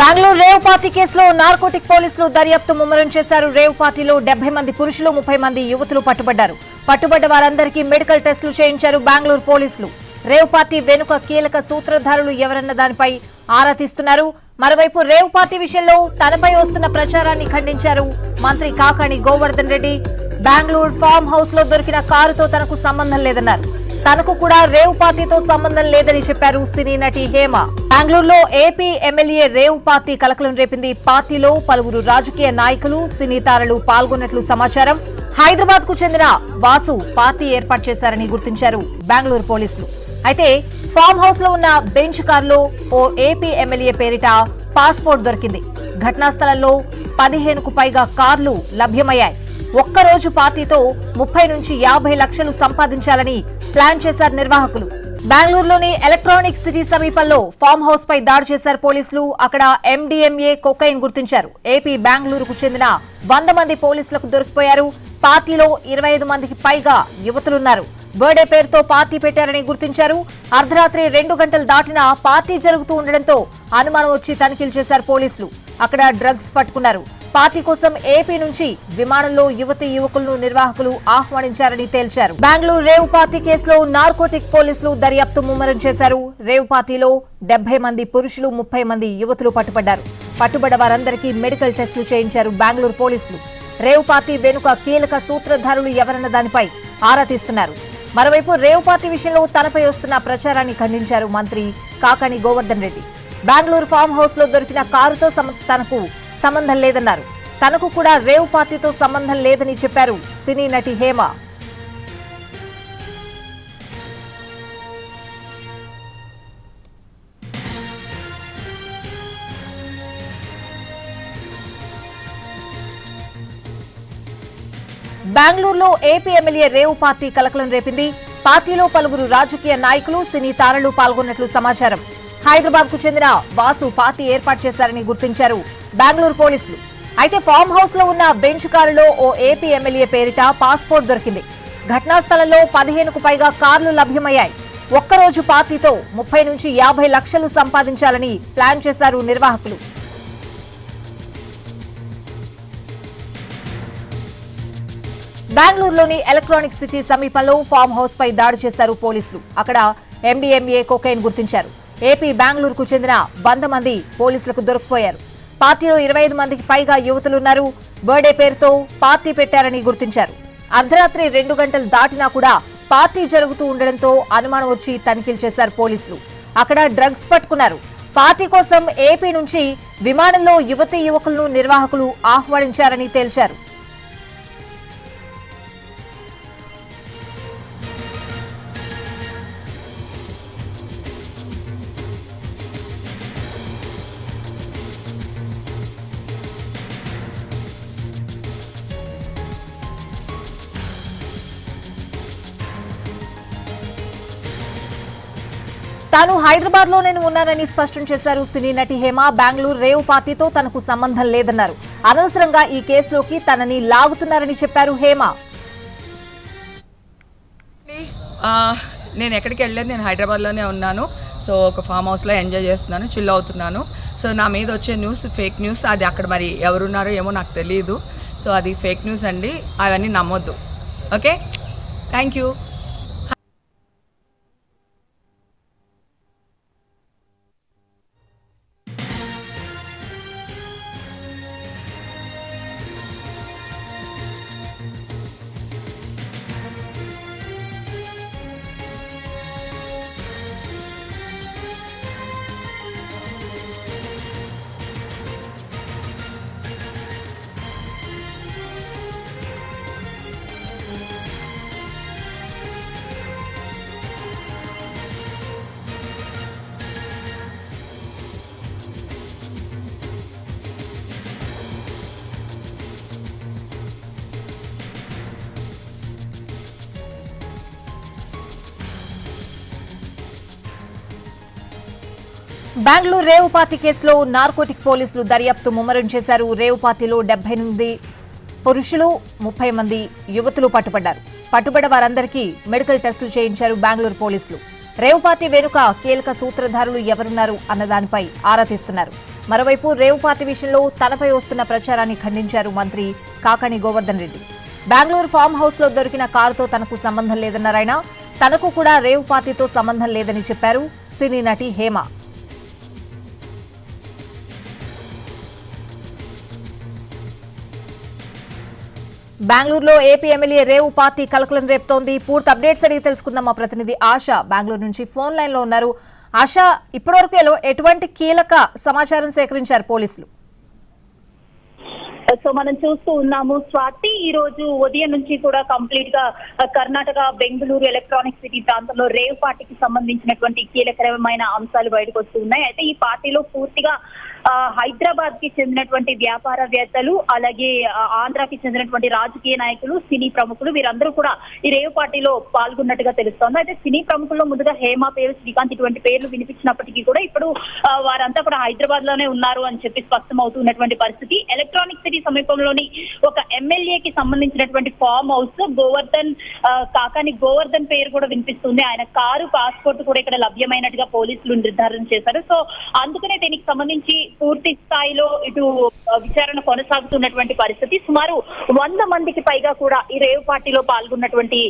Bengaluru rave party కేసులో narcotic పోలీసులు దర్యాప్తు ముమ్మరం చేశారు. రేవ్ పార్టీలో డెబ్బై మంది పురుషులు ముప్పై మంది యువతులు పట్టుబడ్డారు. పట్టుబడ్డ వారందరికీ మెడికల్ టెస్టులు చేయించారు బెంగళూరు పోలీసులు. రేవ్ పార్టీ వెనుక కీలక సూత్రధారులు ఎవరన్న దానిపై ఆరా తీస్తున్నారు. మరోవైపు రేవ్ పార్టీ విషయంలో తనపై వస్తున్న ప్రచారాన్ని ఖండించారు మంత్రి కాకాణి గోవర్ధన్ రెడ్డి. బెంగళూరు ఫామ్ హౌస్లో దొరికిన కారుతో తనకు సంబంధం లేదన్నారు. తనకు కూడా రేవ్ పార్టీతో సంబంధం లేదని చెప్పారు సినీ నటి హేమ. బెంగళూరులో ఏపీ ఎమ్మెల్యే రేవ్ పార్టీ కలకలం రేపింది. పార్టీలో పలువురు రాజకీయ నాయకులు సినీ తారలు పాల్గొన్నట్లు సమాచారం. హైదరాబాద్కు చెందిన వాసు పార్టీ ఏర్పాటు చేశారని గుర్తించారు బెంగళూరు పోలీసులు. అయితే ఫామ్ హౌస్లో ఉన్న బెంచ్ కారులో ఓ ఏపీ ఎమ్మెల్యే పేరిట పాస్పోర్ట్ దొరికింది. ఘటనా స్థలంలో పదిహేనుకు పైగా కార్లు లభ్యమయ్యాయి. ఒక్కరోజు పార్టీతో ముప్పై నుంచి యాభై లక్షలు సంపాదించాలని ప్లాన్ చేశారు నిర్వాహకులు. బెంగళూరులోని ఎలక్ట్రానిక్ సిటీ సమీపంలో ఫామ్ హౌస్ పై దాడి చేశారు పోలీసులు. అక్కడ ఎండిఎంఏ కొకైన్ గుర్తించారు. ఏపీ బెంగళూరుకు చెందిన వంద మంది పోలీసులకు దొరికిపోయారు. పార్టీలో ఇరవై ఐదు మందికి పైగా యువతులున్నారు. బర్త్డే పేరుతో పార్టీ పెట్టారని గుర్తించారు. అర్ధరాత్రి రెండు గంటలు దాటినా పార్టీ జరుగుతూ ఉండడంతో అనుమానం వచ్చి తనిఖీలు చేశారు పోలీసులు. అక్కడ డ్రగ్స్ పట్టుకున్నారు. పార్టీ కోసం ఏపీ నుంచి విమానంలో యువతి యువకులను నిర్వాహకులు ఆహ్వానించారని తేల్చారు. బెంగళూరు రేవ్ పార్టీ కేసులో నార్కోటిక్ పోలీసులు దర్యాప్తు ముమ్మరం చేశారు. రేవ్ పార్టీలో డెబ్బై మంది పురుషులు ముప్పై మంది యువతులు పట్టుబడ్డారు. పట్టుబడ్డ వారందరికీ మెడికల్ టెస్టులు చేయించారు బెంగళూరు పోలీసులు. రేవ్ పార్టీ వెనుక కీలక సూత్రధారులు ఎవరన్న దానిపై ఆరా తీస్తున్నారు. మరోవైపు రేవ్ పార్టీ విషయంలో తనపై వస్తున్న ప్రచారాన్ని ఖండించారు మంత్రి కాకాణి గోవర్ధన్ రెడ్డి. బెంగళూరు ఫామ్ హౌస్లో దొరికిన కారుతో తనకు సంబంధం లేదన్నారు. తనకు కూడా రేవ్ పార్టీతో సంబంధం లేదని చెప్పారు సినీ నటి హేమ. బెంగళూరులో ఏపీ ఎమ్మెల్యే రేవు పార్టీ కలకలం రేపింది. పార్టీలో పలువురు రాజకీయ నాయకులు సినీ తారలు పాల్గొన్నట్లు సమాచారం. హైదరాబాద్కు చెందిన వాసు పార్టీ ఏర్పాటు చేశారని గుర్తించారు. బెంగళూరు పోలీసులు. అయితే ఫామ్ హౌస్లో ఉన్న బెంచ్ కారులో ఓ ఏపీ ఎమ్మెల్యే పేరిట పాస్పోర్ట్ దొరికింది. ఘటనా స్థలంలో పదిహేనుకు పైగా కార్లు లభ్యమయ్యాయి. ఒక్కరోజు పార్టీతో ముప్పై నుంచి యాభై లక్షలు సంపాదించాలని ప్లాన్ చేశారు నిర్వాహకులు. బెంగళూరులోని ఎలక్ట్రానిక్ సిటీ సమీపంలో ఫామ్ హౌస్ పై దాడి చేశారు పోలీసులు. అక్కడ ఎండిఎంఏ కోకైన్ గుర్తించారు. ఏపీ బెంగళూరుకు చెందిన వంద మంది పోలీసులకు దొరికిపోయారు. పార్టీలో ఇరవై ఐదు మందికి పైగా యువతులున్నారు. బర్త్డే పేరుతో పార్టీ పెట్టారని గుర్తించారు. అర్ధరాత్రి రెండు గంటలు దాటినా కూడా పార్టీ జరుగుతూ ఉండడంతో అనుమానం వచ్చి తనిఖీలు చేశారు పోలీసులు. అక్కడ డ్రగ్స్ పట్టుకున్నారు. పార్టీ కోసం ఏపీ నుంచి విమానంలో యువతీ యువకులను నిర్వాహకులు ఆహ్వానించారని తేల్చారు. తాను హైదరాబాద్లో నేను ఉన్నానని స్పష్టం చేశారు సినీ నటి హేమ. బెంగళూరు రేవ్ పార్టీతో తనకు సంబంధం లేదన్నారు. అనవసరంగా ఈ కేసులోకి తనని లాగుతున్నారని చెప్పారు హేమ. నేను ఎక్కడికి వెళ్ళలేదు. నేను హైదరాబాద్లోనే ఉన్నాను. సో ఒక ఫామ్ హౌస్లో ఎంజాయ్ చేస్తున్నాను చిల్ అవుతున్నాను. సో నా మీద వచ్చే న్యూస్ ఫేక్ న్యూస్ అది అక్కడ మరి ఎవరున్నారో ఏమో నాకు తెలియదు సో అది ఫేక్ న్యూస్ అండి. అవన్నీ నమ్మొద్దు. Okay? Thank you. Bengaluru rave party కేసులో నార్కోటిక్ పోలీసులు దర్యాప్తు ముమ్మరం చేశారు. రేవు పార్టీలో డెబ్బై ఎనిమిది పురుషులు ముప్పై మంది యువతులు పట్టుబడ్డారు. పట్టుబడ్డ వారందరికీ మెడికల్ టెస్టులు చేయించారు బెంగళూరు పోలీసులు. రేవు పార్టీ వెనుక కీలక సూత్రధారులు ఎవరున్నారు అన్న దానిపై ఆరా తీస్తున్నారు. మరోవైపు రేవు పార్టీ విషయంలో తనపై వస్తున్న ప్రచారాన్ని ఖండించారు మంత్రి కాకాణి గోవర్ధన్ రెడ్డి. బెంగళూరు ఫామ్ హౌస్లో దొరికిన కారుతో తనకు సంబంధం లేదన్నారు తనకు కూడా రేవు పార్టీతో సంబంధం లేదని చెప్పారు సినీ నటి హేమ. బెంగళూరులో ఏపీ ఎమ్మెల్యే రేవు పార్టీ కలకలం రేపుతోంది. పూర్తి అప్డేట్స్ అడిగి తెలుసుకుందాం మా ప్రతినిధి ఆశ. బెంగళూరు నుంచి ఫోన్ లైన్లో ఉన్నారు. ఆశ ఇప్పటివరకు ఎటువంటి కీలక సమాచారం సేకరించారు పోలీసులు? సో మనం చూస్తూ ఉన్నాము స్వాతి ఈ రోజు ఉదయం నుంచి కూడా కంప్లీట్గా కర్ణాటక బెంగళూరు ఎలక్ట్రానిక్ సిటీ ప్రాంతంలో రేవ్ పార్టీకి సంబంధించినటువంటి కీలకరమైన అంశాలు బయటకు వస్తూ ఉన్నాయి. అయితే ఈ పార్టీలో పూర్తిగా హైదరాబాద్కి చెందినటువంటి వ్యాపారవేత్తలు అలాగే ఆంధ్రాకి చెందినటువంటి రాజకీయ నాయకులు సినీ ప్రముఖులు వీరందరూ కూడా ఈ రేవ్ పార్టీలో పాల్గొన్నట్టుగా తెలుస్తోంది. అయితే సినీ ప్రముఖుల్లో ముందుగా హేమ పేరు శ్రీకాంత్ ఇటువంటి పేర్లు వినిపించినప్పటికీ కూడా ఇప్పుడు ఆ, వారంతా కూడా హైదరాబాద్లోనే ఉన్నారు అని చెప్పి స్పష్టం అవుతున్నటువంటి పరిస్థితి. ఎలక్ట్రానిక్ సిటీ సమీపంలోని ఒక ఎమ్మెల్యేకి సంబంధించినటువంటి ఫామ్ హౌస్ గోవర్ధన్ కాకాని గోవర్ధన్ పేరు కూడా వినిపిస్తుంది. ఆయన కారు పాస్పోర్ట్ కూడా ఇక్కడ లభ్యమైనట్టుగా పోలీసులు నిర్ధారణ చేశారు. సో అందుకనే దీనికి సంబంధించి పూర్తి స్థాయిలో ఇటు విచారణ కొనసాగుతున్నటువంటి పరిస్థితి. సుమారు వంద మందికి పైగా కూడా ఈ రేవ్ పార్టీలో పాల్గొన్నటువంటి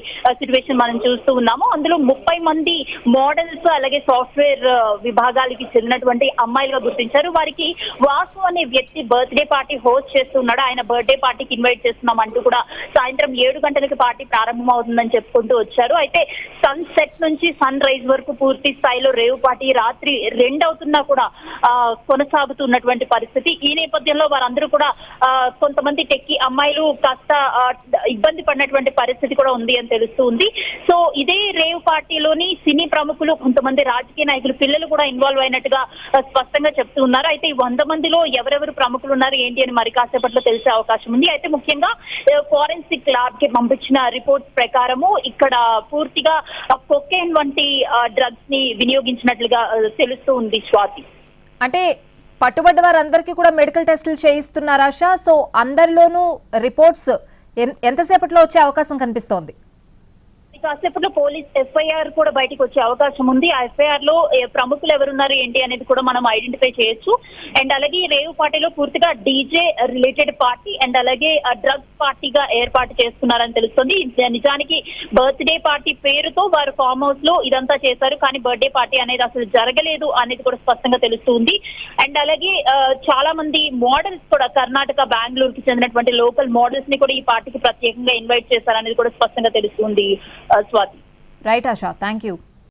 సిచ్యువేషన్ మనం చూస్తూ ఉన్నాము. అందులో ముప్పై మంది మోడల్స్ అలాగే సాఫ్ట్వేర్ విభాగాలకి చెందినటువంటి అమ్మాయిలుగా గుర్తించారు. వారికి వాసు అనే వ్యక్తి బర్త్డే పార్టీ హోస్ట్ చేస్తున్నాడు ఆయన బర్త్డే పార్టీకి ఇన్వైట్ చేస్తున్నాం అంటూ కూడా సాయంత్రం ఏడు గంటలకి పార్టీ ప్రారంభం అవుతుందని చెప్పుకుంటూ వచ్చారు. అయితే సన్ సెట్ నుంచి సన్ రైజ్ వరకు పూర్తి స్థాయిలో రేవ్ పార్టీ రాత్రి రెండవుతున్నా కూడా కొనసాగు కొనసాగుతున్నటువంటి పరిస్థితి. ఈ నేపథ్యంలో వారందరూ కూడా కొంతమంది టెక్కి అమ్మాయిలు కాస్త ఇబ్బంది పడినటువంటి పరిస్థితి కూడా ఉంది అని తెలుస్తూ ఉంది. సో ఇదే రేవ్ పార్టీలోని సినీ ప్రముఖులు కొంతమంది రాజకీయ నాయకులు పిల్లలు కూడా ఇన్వాల్వ్ అయినట్టుగా స్పష్టంగా చెప్తూ ఉన్నారు. అయితే ఈ వంద మందిలో ఎవరెవరు ప్రముఖులు ఉన్నారు ఏంటి అని మరి కాసేపట్లో తెలిసే అవకాశం ఉంది. అయితే ముఖ్యంగా ఫోరెన్సిక్ ల్యాబ్కి పంపించిన రిపోర్ట్స్ ప్రకారము ఇక్కడ పూర్తిగా కొకేన్ వంటి డ్రగ్స్ని వినియోగించినట్లుగా తెలుస్తూ ఉంది స్వాతి. అంటే పట్టుబడ్డ వారందరికీ కూడా మెడికల్ టెస్టులు చేయిస్తున్నారు ఆశ? సో అందరిలోనూ రిపోర్ట్స్ ఎంతసేపట్లో వచ్చే అవకాశం కనిపిస్తోంది? కాసేపట్లో పోలీస్ ఎఫ్ఐఆర్ కూడా బయటకు వచ్చే అవకాశం ఉంది. ఆ ఎఫ్ఐఆర్లో ప్రముఖులు ఎవరున్నారు ఏంటి అనేది కూడా మనం ఐడెంటిఫై చేయొచ్చు. అండ్ అలాగే రేవు రేవ్ పార్టీలో పూర్తిగా డీజే రిలేటెడ్ పార్టీ అండ్ అలాగే డ్రగ్స్ పార్టీగా ఏర్పాటు చేస్తున్నారని తెలుస్తుంది. నిజానికి బర్త్డే పార్టీ పేరుతో వారు ఫామ్ హౌస్లో ఇదంతా చేశారు. కానీ బర్త్డే పార్టీ అనేది అసలు జరగలేదు అనేది కూడా స్పష్టంగా తెలుస్తుంది. అండ్ అలాగే చాలా మంది మోడల్స్ కూడా కర్ణాటక బెంగళూరు కి చెందినటువంటి లోకల్ మోడల్స్ని కూడా ఈ పార్టీకి ప్రత్యేకంగా ఇన్వైట్ చేశారనేది కూడా స్పష్టంగా తెలుస్తుంది Swathi. Right Asha thank you